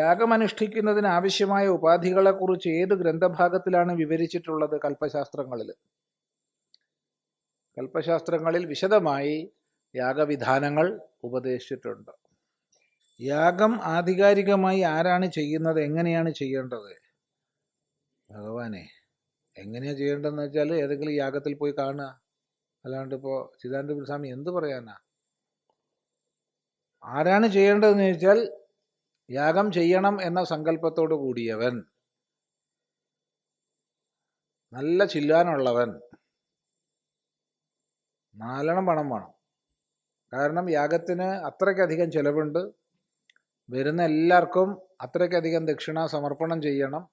യാഗമനുഷ്ഠിക്കുന്നതിന് ആവശ്യമായ ഉപാധികളെക്കുറിച്ച് ഏത് ഗ്രന്ഥഭാഗത്തിലാണ് വിവരിച്ചിട്ടുള്ളത് കൽപ്പശാസ്ത്രങ്ങളിൽ? കൽപ്പശാസ്ത്രങ്ങളിൽ വിശദമായി യാഗവിധാനങ്ങൾ ഉപദേശിച്ചിട്ടുണ്ട്. യാഗം ആധികാരികമായി ആരാണ് ചെയ്യുന്നത്? എങ്ങനെയാണ് ചെയ്യേണ്ടത്? ഭഗവാനെ എങ്ങനെയാണ് ചെയ്യേണ്ടതെന്ന് വെച്ചാൽ ഏതെങ്കിലും യാഗത്തിൽ പോയി കാണുക. അല്ലാണ്ട് ഇപ്പോൾ ചിദാനന്ദപുരസ്വാമി എന്ത് പറയാനാ? ആരാണ് ചെയ്യേണ്ടതെന്ന് ചോദിച്ചാൽ യാഗം ചെയ്യണം എന്ന സങ്കല്പത്തോടു കൂടിയവൻ നല്ല ചില്ലാനുള്ളവൻ നാലെണ്ണം പണം വേണം. കാരണം യാഗത്തിന് അത്രയ്ക്കധികം ചിലവുണ്ട്. വരുന്ന എല്ലാവർക്കും അത്രയ്ക്കധികം ദക്ഷിണ സമർപ്പണം ചെയ്യണം.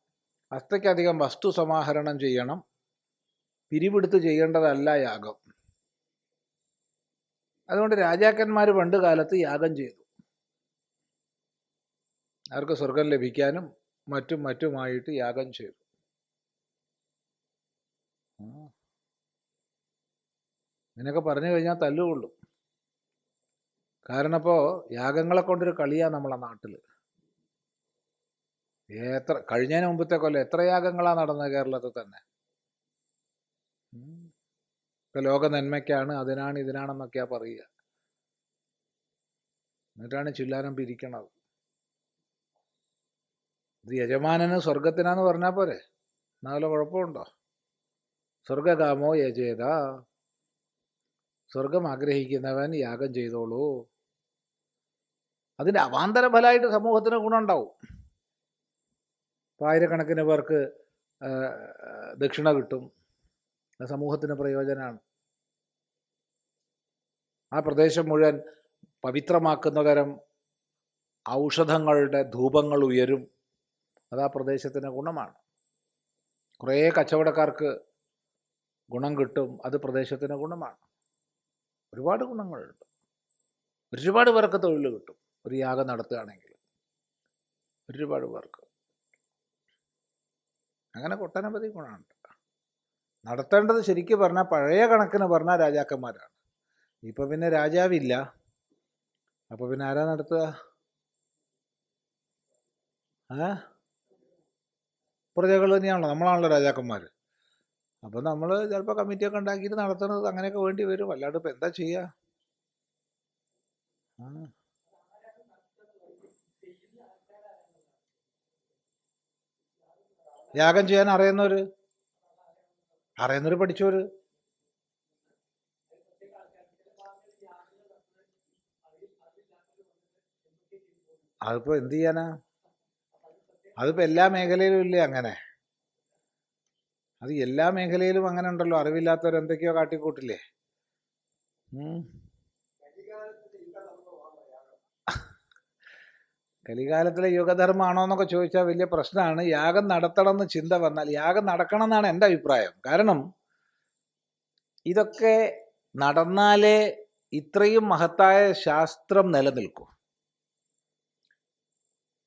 അത്രയ്ക്കധികം വസ്തു സമാഹരണം ചെയ്യണം. പിരിവെടുത്ത് ചെയ്യേണ്ടതല്ല യാഗം. അതുകൊണ്ട് രാജാക്കന്മാർ പണ്ട് കാലത്ത് യാഗം ചെയ്തു. അവർക്ക് സ്വർഗം ലഭിക്കാനും മറ്റും മറ്റുമായിട്ട് യാഗം ചെയ്തു. ഇങ്ങനെയൊക്കെ പറഞ്ഞു കഴിഞ്ഞാൽ തല്ലുകൊള്ളും. കാരണം ഇപ്പോൾ യാഗങ്ങളെ കൊണ്ടൊരു കളിയാണ് നമ്മളെ നാട്ടിൽ എത്ര കഴിഞ്ഞതിന് മുമ്പത്തെ കൊല്ലം എത്ര യാഗങ്ങളാണ് നടന്നത് കേരളത്തിൽ തന്നെ. ഇപ്പൊ ലോക നന്മയ്ക്കാണ് അതിനാണ് ഇതിനാണെന്നൊക്കെയാ പറയുക. എന്നിട്ടാണ് ചില്ലാനം പിരിക്കണത്. ഇത് യജമാനന് സ്വർഗത്തിനാന്ന് പറഞ്ഞാൽ പോരെ? നല്ല കുഴപ്പമുണ്ടോ? സ്വർഗകാമോ യജേത? സ്വർഗം ആഗ്രഹിക്കുന്നവൻ യാഗം ചെയ്തോളൂ. അതിന്റെ അവാന്തര ഫലമായിട്ട് സമൂഹത്തിന് ഗുണമുണ്ടാവും. ഇപ്പം ആയിരക്കണക്കിന് പേർക്ക് ദക്ഷിണ കിട്ടും. സമൂഹത്തിന് പ്രയോജനമാണ്. ആ പ്രദേശം മുഴുവൻ പവിത്രമാക്കുന്ന തരം ഔഷധങ്ങളുടെ ധൂപങ്ങൾ ഉയരും. അത് ആ പ്രദേശത്തിന് ഗുണമാണ്. കുറേ കച്ചവടക്കാർക്ക് ഗുണം കിട്ടും അത് പ്രദേശത്തിന് ഗുണമാണ്. ഒരുപാട് ഗുണങ്ങളുണ്ട്. ഒരുപാട് പേർക്ക് തൊഴിൽ കിട്ടും ഒരു യാഗം നടത്തുകയാണെങ്കിൽ. ഒരുപാട് പേർക്ക്. അങ്ങനെ ഒട്ടനവധി ഗുണമുണ്ട്. നടത്തേണ്ടത് ശരിക്കും പറഞ്ഞാൽ പഴയ കണക്കിന് പറഞ്ഞാൽ രാജാക്കന്മാരാണ്. ഇപ്പം പിന്നെ രാജാവില്ല. അപ്പോൾ പിന്നെ ആരാ നടത്തുക? ഏ? പ്രജകൾ തന്നെയാണല്ലോ. നമ്മളാണല്ലോ രാജാക്കന്മാർ അപ്പം നമ്മൾ ചിലപ്പോൾ കമ്മിറ്റിയൊക്കെ ഉണ്ടാക്കിയിട്ട് നടത്തുന്നത് അങ്ങനെയൊക്കെ വേണ്ടി വരും. അല്ലാണ്ട് ഇപ്പം എന്താ ചെയ്യുക യാഗം ചെയ്യാൻ അറിയുന്നവര്? അറിയുന്നവര് പഠിച്ചവര്? അതിപ്പോ എന്ത് ചെയ്യാനാ? അതിപ്പോ എല്ലാ മേഖലയിലും ഇല്ലേ അങ്ങനെ? അത് എല്ലാ മേഖലയിലും അങ്ങനെ ഉണ്ടല്ലോ. അറിവില്ലാത്തവർ എന്തൊക്കെയോ കാട്ടിക്കൂട്ടില്ലേ? കലികാലത്തിലെ യുഗധർമ്മമാണോ എന്നൊക്കെ ചോദിച്ചാൽ വലിയ പ്രശ്നമാണ് യാഗം നടത്തണം എന്ന് ചിന്ത വന്നാൽ യാഗം നടക്കണം എന്നാണ് എന്റെ അഭിപ്രായം. കാരണം ഇതൊക്കെ നടന്നാലേ ഇത്രയും മഹത്തായ ശാസ്ത്രം നിലനിൽക്കൂ.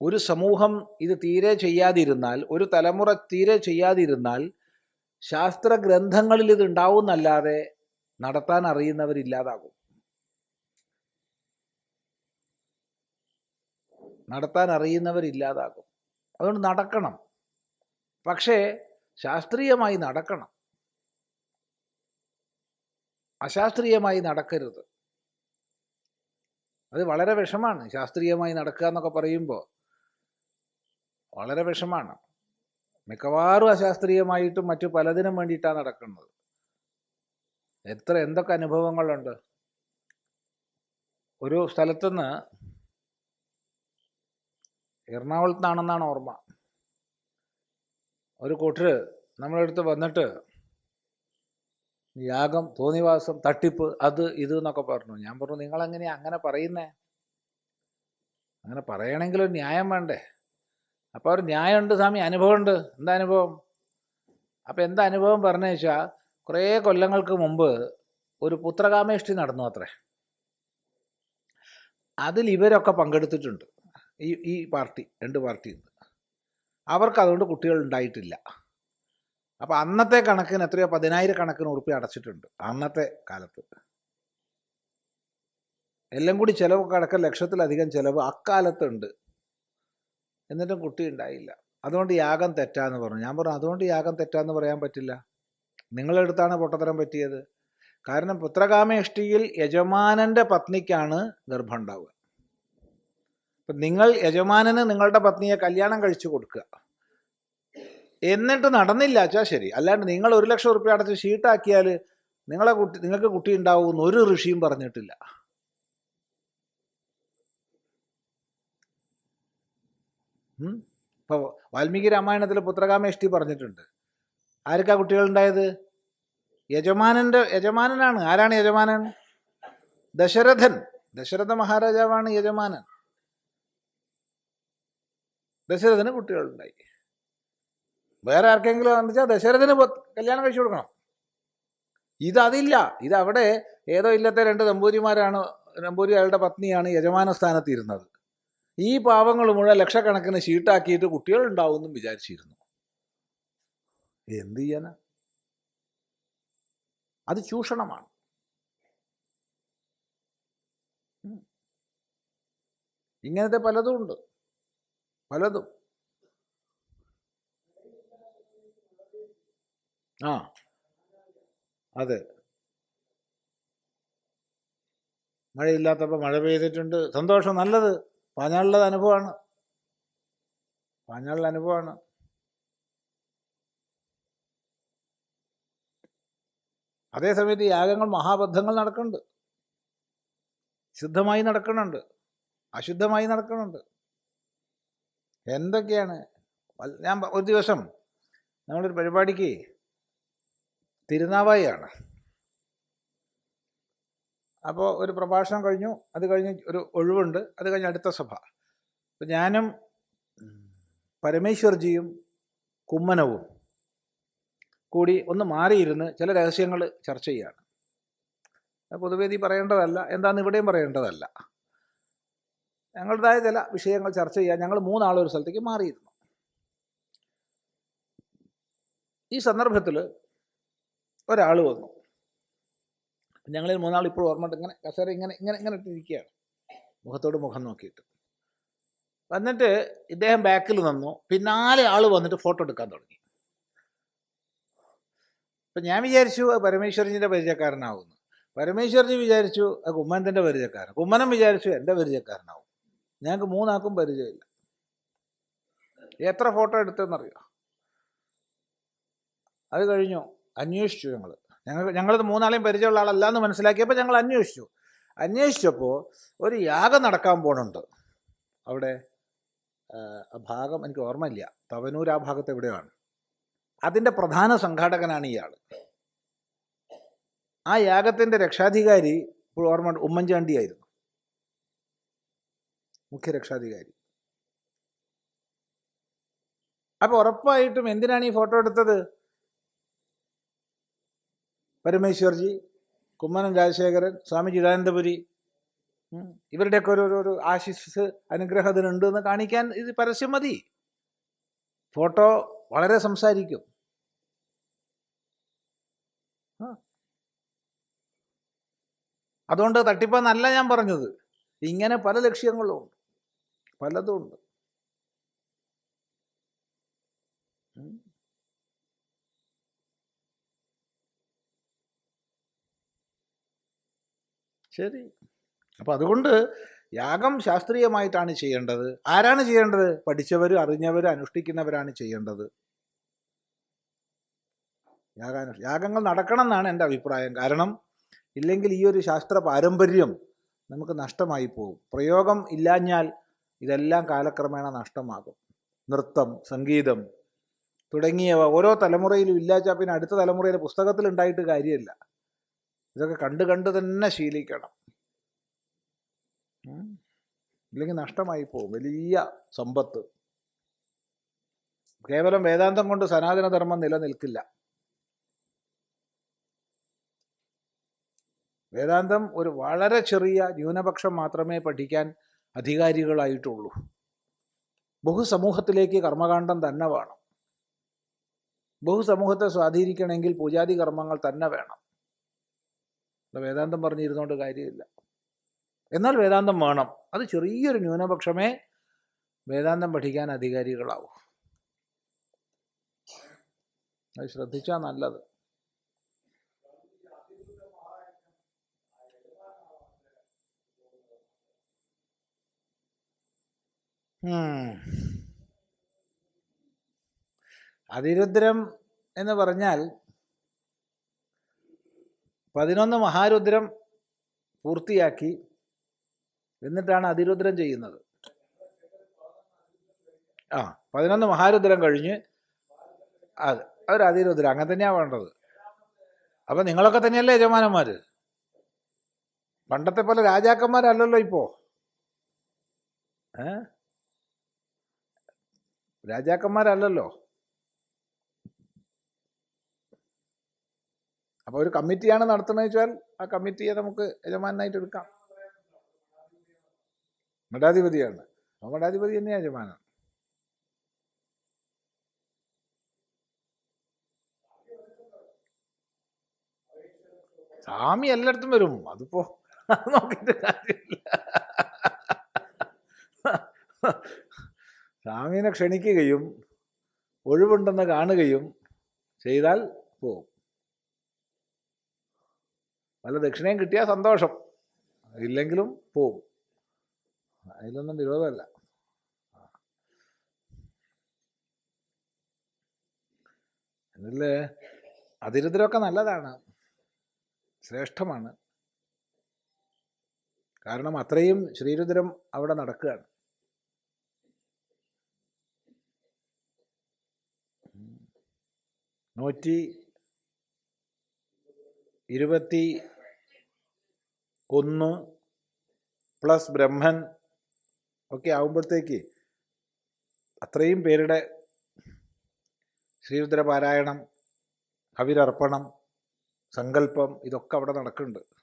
ഒരു സമൂഹം ഇത് തീരെ ചെയ്യാതിരുന്നാൽ ഒരു തലമുറ തീരെ ചെയ്യാതിരുന്നാൽ ശാസ്ത്ര ഗ്രന്ഥങ്ങളിൽ ഇത് ഉണ്ടാവുന്നല്ലാതെ നടത്താൻ അറിയുന്നവരില്ലാതാകും നടത്താൻ അറിയുന്നവരില്ലാതാകും അതുകൊണ്ട് നടക്കണം. പക്ഷേ ശാസ്ത്രീയമായി നടക്കണം. അശാസ്ത്രീയമായി നടക്കരുത്. അത് വളരെ വിഷമാണ്. ശാസ്ത്രീയമായി നടക്കുക എന്നൊക്കെ പറയുമ്പോൾ വളരെ വിഷമാണ്. മിക്കവാറും അശാസ്ത്രീയമായിട്ടും മറ്റു പലതിനും വേണ്ടിയിട്ടാണ് നടക്കുന്നത്. എത്ര എന്തൊക്കെ അനുഭവങ്ങളുണ്ട്? ഒരു സ്ഥലത്തുനിന്ന് എറണാകുളത്ത് നിന്നാണെന്നാണ് ഓർമ്മ. ഒരു കൂട്ടര് നമ്മളെടുത്ത് വന്നിട്ട് യാഗം തോന്നിവാസം തട്ടിപ്പ് അത് ഇത് എന്നൊക്കെ പറഞ്ഞു. ഞാൻ പറഞ്ഞു നിങ്ങളെങ്ങനെയാ അങ്ങനെ പറയുന്നേ? അങ്ങനെ പറയണമെങ്കിൽ ന്യായം വേണ്ടേ? അപ്പോൾ അവർ ന്യായമുണ്ട് സ്വാമി അനുഭവമുണ്ട്. എന്താ അനുഭവം? അപ്പോൾ എന്താ അനുഭവം പറഞ്ഞു വെച്ചാൽ കുറേ കൊല്ലങ്ങൾക്ക് മുമ്പ് ഒരു പുത്രകാമേഷ്ടി നടന്നു അത്രേ. അതിൽ ഇവരൊക്കെ പങ്കെടുത്തിട്ടുണ്ട്. ഈ ഈ പാർട്ടി രണ്ട് പാർട്ടി ഉണ്ട് അവർക്ക് അതുകൊണ്ട് കുട്ടികൾ ഉണ്ടായിട്ടില്ല. അപ്പോൾ അന്നത്തെ കണക്കിന് എത്രയോ പതിനായിരക്കണക്കിന് ഉറുപ്പി അടച്ചിട്ടുണ്ട് അന്നത്തെ കാലത്ത്. എല്ലാം കൂടി ചിലവ് കണക്ക് ലക്ഷത്തിലധികം ചിലവ് അക്കാലത്തുണ്ട്. എന്നിട്ടും കുട്ടി ഉണ്ടായില്ല. അതുകൊണ്ട് യാഗം തെറ്റാന്ന് പറഞ്ഞു. ഞാൻ പറഞ്ഞു അതുകൊണ്ട് യാഗം തെറ്റാന്ന് പറയാൻ പറ്റില്ല. നിങ്ങളെടുത്താണ് പൊട്ടത്തരം പറ്റിയത്. കാരണം പുത്രകാമേഷ്ടിയിൽ യജമാനന്റെ പത്നിക്കാണ് ഗർഭം ഉണ്ടാവുക. അപ്പം നിങ്ങൾ യജമാനന് നിങ്ങളുടെ പത്നിയെ കല്യാണം കഴിച്ചു കൊടുക്കുക. എന്നിട്ട് നടന്നില്ല അച്ഛാ ശരി. അല്ലാണ്ട് നിങ്ങൾ ഒരു ലക്ഷം റുപ്യ അടച്ച് ഷീട്ടാക്കിയാൽ നിങ്ങളെ കുട്ടി നിങ്ങൾക്ക് കുട്ടി ഉണ്ടാവുമെന്ന് ഒരു ഋഷിയും പറഞ്ഞിട്ടില്ല. ഉം. ഇപ്പൊ വാൽമീകി രാമായണത്തിൽ പുത്രകാമേഷ്ടി പറഞ്ഞിട്ടുണ്ട്. ആർക്കാ കുട്ടികളുണ്ടായത്? യജമാനന്റെ യജമാനനാണ്. ആരാണ് യജമാനൻ? ദശരഥൻ. ദശരഥ മഹാരാജാവാണ് യജമാനൻ. ദശരഥന് കുട്ടികളുണ്ടായി. വേറെ ആർക്കെങ്കിലും എന്ന് വെച്ചാൽ ദശരഥന് കല്യാണം കഴിച്ചു കൊടുക്കണം. ഇതതില്ല ഇതവിടെ ഏതോ ഇല്ലത്തെ രണ്ട് നമ്പൂരിമാരാണ് നമ്പൂരി അയാളുടെ പത്നിയാണ് യജമാന സ്ഥാനത്ത് ഇരുന്നത്. ഈ പാവങ്ങൾ മുഴുവൻ ലക്ഷക്കണക്കിന് ഷീട്ടാക്കിയിട്ട് കുട്ടികൾ ഉണ്ടാവുമെന്നും വിചാരിച്ചിരുന്നു. എന്ത് ചെയ്യാനാ? അത് ചൂഷണമാണ്. ഇങ്ങനത്തെ പലതും ഉണ്ട്. പലതും. ആ. അതെ. മഴയില്ലാത്തപ്പോൾ മഴ പെയ്തിട്ടുണ്ട്. സന്തോഷം. നല്ലത്. പാഞ്ഞാളിലത് അനുഭവമാണ്. പാഞ്ഞാളിലെ അനുഭവമാണ്. അതേസമയത്ത് യാഗങ്ങൾ മഹാബദ്ധങ്ങൾ നടക്കുന്നുണ്ട്. ശുദ്ധമായി നടക്കുന്നുണ്ട്. അശുദ്ധമായി നടക്കുന്നുണ്ട്. എന്തൊക്കെയാണ്? ഞാൻ ഒരു ദിവസം നമ്മളൊരു പരിപാടിക്ക് തിരുനാവായിയാണ്. അപ്പോൾ ഒരു പ്രഭാഷണം കഴിഞ്ഞു. അത് കഴിഞ്ഞ് ഒരു ഒഴിവുണ്ട്. അത് കഴിഞ്ഞ് അടുത്ത സഭ. അപ്പം ഞാനും പരമേശ്വർജിയും കുമ്മനവും കൂടി ഒന്ന് മാറിയിരുന്ന് ചില രഹസ്യങ്ങൾ ചർച്ച ചെയ്യാണ്. അത് പൊതുവേദി പറയേണ്ടതല്ല. എന്താന്ന് ഇവിടെയും പറയേണ്ടതല്ല. ഞങ്ങളുടേതായ ചില വിഷയങ്ങൾ ചർച്ച ചെയ്യാൻ ഞങ്ങൾ മൂന്നാളൊരു സ്ഥലത്തേക്ക് മാറിയിരുന്നു. ഈ സന്ദർഭത്തിൽ ഒരാൾ വന്നു. ഞങ്ങളിൽ മൂന്നാൾ ഇപ്പോൾ ഓർമ്മയുണ്ട് ഇങ്ങനെ കസേര ഇങ്ങനെ ഇങ്ങനെ ഇങ്ങനെ ഇട്ടിരിക്കുകയാണ്. മുഖത്തോട് മുഖം നോക്കിയിട്ട്. വന്നിട്ട് ഇദ്ദേഹം ബാക്കിൽ നിന്നു. പിന്നാലെ ആൾ വന്നിട്ട് ഫോട്ടോ എടുക്കാൻ തുടങ്ങി. അപ്പം ഞാൻ വിചാരിച്ചു പരമേശ്വരജിന്റെ പരിചയക്കാരനാവുന്നു പരമേശ്വരജി വിചാരിച്ചു അത് കുമ്മനത്തിന്റെ പരിചയക്കാരൻ. കുമ്മനം വിചാരിച്ചു എന്റെ പരിചയക്കാരനാവും. ഞങ്ങൾക്ക് മൂന്നാൾക്കും പരിചയമില്ല. എത്ര ഫോട്ടോ എടുത്തെന്നറിയോ? അത് കഴിഞ്ഞു. അന്വേഷിച്ചു ഞങ്ങൾ ഞങ്ങൾ ഞങ്ങളത് മൂന്നാളെയും പരിചയമുള്ള ആളല്ല എന്ന് മനസ്സിലാക്കിയപ്പോൾ ഞങ്ങൾ അന്വേഷിച്ചു. അന്വേഷിച്ചപ്പോൾ ഒരു യാഗം നടക്കാൻ പോണുണ്ട്. അവിടെ ഭാഗം എനിക്ക് ഓർമ്മയില്ല. തവനൂർ ആ ഭാഗത്ത് എവിടെയാണ്? അതിന്റെ പ്രധാന സംഘാടകനാണ് ഇയാൾ. ആ യാഗത്തിന്റെ രക്ഷാധികാരി ഇപ്പോൾ ഓർമ്മ ഉമ്മൻചാണ്ടിയായിരുന്നു. മുഖ്യ രക്ഷാധികാരി. അപ്പോൾ ഉറപ്പായിട്ടും എന്തിനാണ് ഈ ഫോട്ടോ എടുത്തത്? പരമേശ്വർജി കുമ്മനം രാജശേഖരൻ സ്വാമി ചിദാനന്ദപുരി ഇവരുടെയൊക്കെ ഒരു ഒരു- ആശിസ് അനുഗ്രഹം ഇതിനുണ്ട് എന്ന് കാണിക്കാൻ ഇത് പരസ്യം മതി. ഫോട്ടോ വളരെ സംസാരിക്കും. അതുകൊണ്ട് തട്ടിപ്പെന്നല്ല ഞാൻ പറഞ്ഞത്. ഇങ്ങനെ പല ലക്ഷ്യങ്ങളും ഉണ്ട്. പലതും ഉണ്ട്. ശരി. അപ്പോൾ അതുകൊണ്ട് യാഗം ശാസ്ത്രീയമായിട്ടാണ് ചെയ്യേണ്ടത്. ആരാണ് ചെയ്യേണ്ടത്? പഠിച്ചവരും അറിഞ്ഞവരും അനുഷ്ഠിക്കുന്നവരാണ് ചെയ്യേണ്ടത്. യാഗാനു യാഗങ്ങൾ നടക്കണം എന്നാണ് എന്റെ അഭിപ്രായം. കാരണം ഇല്ലെങ്കിൽ ഈ ഒരു ശാസ്ത്ര പാരമ്പര്യം നമുക്ക് നഷ്ടമായി പോകും. പ്രയോഗം ഇല്ലാഞ്ഞാൽ ഇതെല്ലാം കാലക്രമേണ നഷ്ടമാകും. നൃത്തം സംഗീതം തുടങ്ങിയവ ഓരോ തലമുറയിലും ഇല്ലാച്ചാൽ പിന്നെ അടുത്ത തലമുറയിലെ പുസ്തകത്തിൽ ഉണ്ടായിട്ട് കാര്യമില്ല. ഇതൊക്കെ കണ്ട് കണ്ട് തന്നെ ശീലിക്കണം. ഇല്ലെങ്കിൽ നഷ്ടമായി പോകും. വലിയ സമ്പത്ത്. കേവലം വേദാന്തം കൊണ്ട് സനാതനധർമ്മം നിലനിൽക്കില്ല. വേദാന്തം ഒരു വളരെ ചെറിയ ന്യൂനപക്ഷം മാത്രമേ പഠിക്കാൻ അധികാരികളായിട്ടുള്ളൂ. ബഹുസമൂഹത്തിലേക്ക് കർമ്മകാണ്ഡം തന്നെ വേണം. ബഹുസമൂഹത്തെ സ്വാധീനിക്കണമെങ്കിൽ പൂജാതി കർമ്മങ്ങൾ തന്നെ വേണം. വേദാന്തം പറഞ്ഞിരുന്നുകൊണ്ട് കാര്യമില്ല. എന്നാൽ വേദാന്തം വേണം. അത് ചെറിയൊരു ന്യൂനപക്ഷമേ വേദാന്തം പഠിക്കാൻ അധികാരികളാവും. അത് ശ്രദ്ധിച്ചാൽ നല്ലത്. അതിരുദ്രം എന്ന് പറഞ്ഞാൽ പതിനൊന്ന് മഹാരുദ്രം പൂർത്തിയാക്കി എന്നിട്ടാണ് അതിരുദ്രം ചെയ്യുന്നത്. ആ പതിനൊന്ന് മഹാരുദ്രം കഴിഞ്ഞ് അത് ഒരു അതിരുദ്രം. അങ്ങനെ തന്നെയാണ് വേണ്ടത്. അപ്പൊ നിങ്ങളൊക്കെ തന്നെയല്ലേ യജമാനന്മാര്? പണ്ടത്തെ പോലെ രാജാക്കന്മാരല്ലല്ലോ ഇപ്പോ. ഏ? രാജാക്കന്മാരല്ലല്ലോ. അപ്പൊ ഒരു കമ്മിറ്റിയാണ് നടത്തുന്നത് വെച്ചാൽ ആ കമ്മിറ്റിയെ നമുക്ക് യജമാനായിട്ട് എടുക്കാം. മഠാധിപതിയാണ്. അപ്പൊ മഠാധിപതി തന്നെയാണ് യജമാനൻ. സ്വാമി എല്ലായിടത്തും വരും. അതിപ്പോ അത് നോക്കിയിട്ട് കാര്യമില്ല. സ്വാമീനെ ക്ഷണിക്കുകയും ഒഴിവുണ്ടെന്ന് കാണുകയും ചെയ്താൽ പോവും. വല്ല ദക്ഷിണയും കിട്ടിയാൽ സന്തോഷം. ഇല്ലെങ്കിലും പോവും. അതിലൊന്നും വിരോധമല്ല. ഇതിൽ അതിരുദ്രമൊക്കെ നല്ലതാണ്. ശ്രേഷ്ഠമാണ്. കാരണം അത്രയും ശ്രീരുദ്രം അവിടെ നടക്കുകയാണ്. നൂറ്റി ഇരുപത്തി ഒന്ന് പ്ലസ് ബ്രഹ്മൻ ഒക്കെ ആകുമ്പോഴത്തേക്ക് അത്രയും പേരുടെ ശ്രീരുദ്രപാരായണം കവിരർപ്പണം സങ്കല്പം ഇതൊക്കെ അവിടെ നടക്കുന്നുണ്ട്.